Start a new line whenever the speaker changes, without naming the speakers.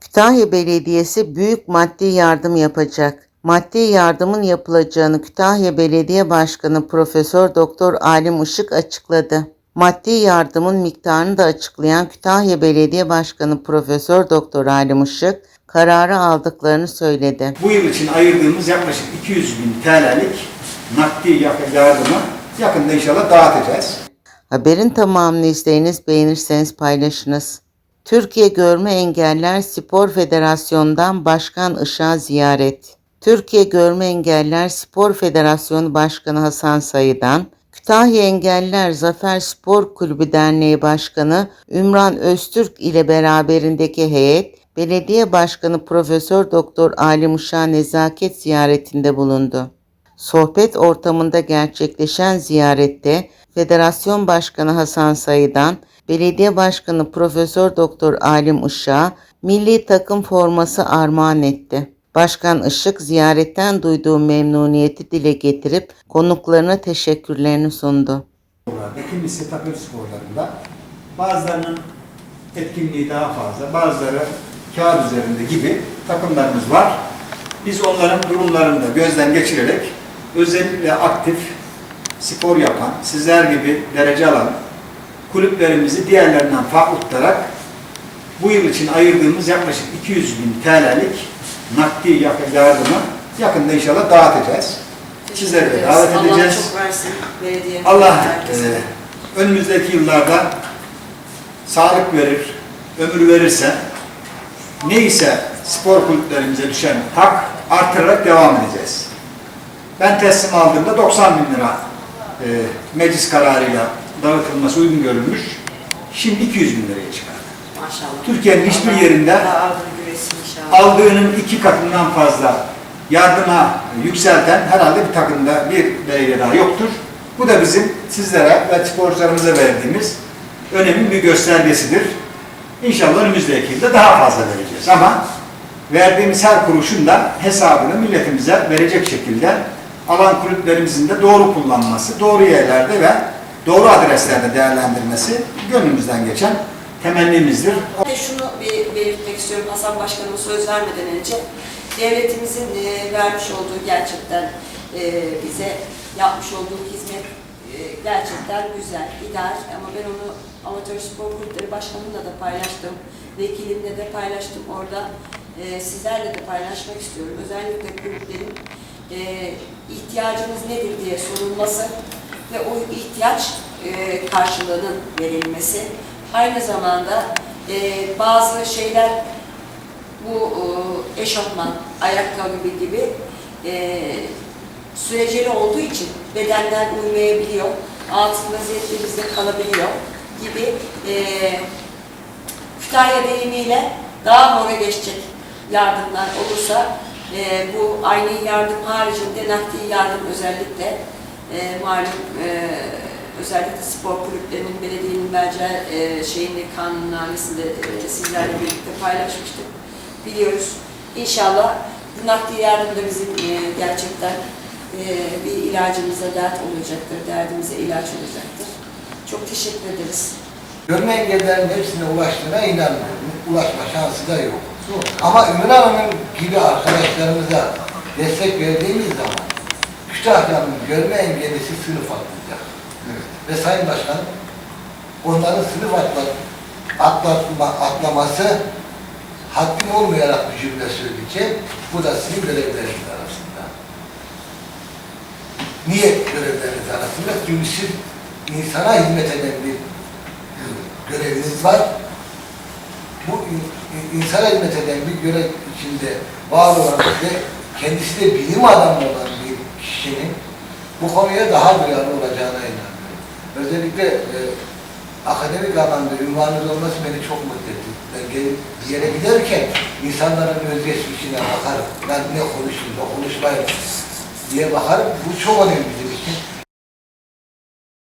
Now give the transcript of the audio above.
Kütahya Belediyesi büyük maddi yardım yapacak. Maddi yardımın yapılacağını Kütahya Belediye Başkanı Profesör Doktor Alim Işık açıkladı. Maddi yardımın miktarını da açıklayan Kütahya Belediye Başkanı Profesör Doktor Alim Işık kararı aldıklarını söyledi.
Bu yıl için ayırdığımız yaklaşık 200 bin TL'lik nakdi yardımı yakında inşallah dağıtacağız.
Haberin tamamını izleyiniz, beğenirseniz paylaşınız. Türkiye Görme Engeller Spor Federasyonu'ndan Başkan Işık'a ziyaret. Türkiye Görme Engeller Spor Federasyonu Başkanı Hasan Sayı'dan, Kütahya Engelliler Zafer Spor Kulübü Derneği Başkanı Ümran Öztürk ile beraberindeki heyet, Belediye Başkanı Profesör Doktor Ali Uşak'a nezaket ziyaretinde bulundu. Sohbet ortamında gerçekleşen ziyarette Federasyon Başkanı Hasan Sayı'dan Belediye Başkanı Profesör Doktor Alim Işık'a milli takım forması armağan etti. Başkan Işık ziyaretten duyduğu memnuniyeti dile getirip konuklarına teşekkürlerini sundu.
Kimisi takım sporlarında bazılarının etkinliği daha fazla, bazıları kağıt üzerinde gibi takımlarımız var. Biz onların durumlarını da gözden geçirerek özellikle aktif spor yapan, sizler gibi derece alan kulüplerimizi diğerlerinden farklı tutarak bu yıl için ayırdığımız yaklaşık 200 bin TL'lik nakdi yardımı yakında inşallah dağıtacağız. Sizleri de davet
Allah
edeceğiz.
çok versin belediye.
Allah e, önümüzdeki yıllarda sağlık verir, ömür verirse neyse spor kulüplerimize düşen hak artırarak devam edeceğiz. Ben teslim aldığımda 90 bin lira e, meclis kararıyla dağıtılması uygun görülmüş. Şimdi 200 bin liraya çıkardı.
Maşallah.
Türkiye'nin hiçbir yerinde aldığının iki katından fazla yardıma yükselten herhalde bir takımda bir belediye daha yoktur. Bu da bizim sizlere ve sporcularımıza verdiğimiz önemin bir göstergesidir. İnşallah önümüzdeki yılda daha fazla vereceğiz ama verdiğimiz her kuruşun da hesabını milletimize verecek şekilde alan kulüplerimizin de doğru kullanması, doğru yerlerde ve doğru adreslerde değerlendirmesi gönlümüzden geçen temennimizdir.
Şunu belirtmek istiyorum Hasan Başkanıma söz vermeden önce. Devletimizin e, vermiş olduğu gerçekten e, bize yapmış olduğu hizmet e, gerçekten güzel, ideal ama ben onu Amatör Spor Kulüpleri Başkanı'nla da paylaştım, vekilimle de paylaştım orada. Sizlerle de paylaşmak istiyorum. Özellikle kulüplerin e, ihtiyacınız nedir diye sorulması ve o ihtiyaç e, karşılığının verilmesi. Aynı zamanda e, bazı şeyler bu e, eşofman, ayakkabı gibi e, süreceli olduğu için bedenden uymayabiliyor, altın vaziyette bizde kalabiliyor gibi e, Kütahya deyimiyle daha mora geçecek yardımlar olursa e, bu aynı yardım haricinde nakdi yardım özellikle e, malum e, özellikle spor kulüplerinin belediyenin vereceği e, şeyini kanunnamesinde e, sizlerle birlikte paylaşmıştık. Biliyoruz. İnşallah bu nakdi yardım da bizim e, gerçekten e, bir ilacımıza dert olacaktır, derdimize ilaç olacaktır. Çok teşekkür ederiz.
Görme engellilerin hepsine ulaştığına inanmıyorum. Ulaşma şansı da yok. Ama Ümran Hanım gibi arkadaşlarımıza destek verdiğimiz zaman Kütahya'nın görme engellisi sınıf atlayacak. Ve Sayın Başkan onların sınıf atla, atlatma, atlaması haddim olmayarak bir cümle söyleyeceğim. Bu da sizin görevleriniz arasında. Niye görevleriniz arasında? Çünkü siz insana hizmet eden bir göreviniz var. İnsana hizmet eden bir görev içinde var olan ve kendisi de bilim adamı olan bir kişinin bu konuya daha duyarlı olacağına inanıyorum. Özellikle e, akademik alanda ünvanınız olması beni çok mutlu etti. Ben gelip bir yere giderken insanların özgeçmişine bakarım. Ben ne konuştum, ne konuşmayayım diye bakarım. Bu çok önemli bizim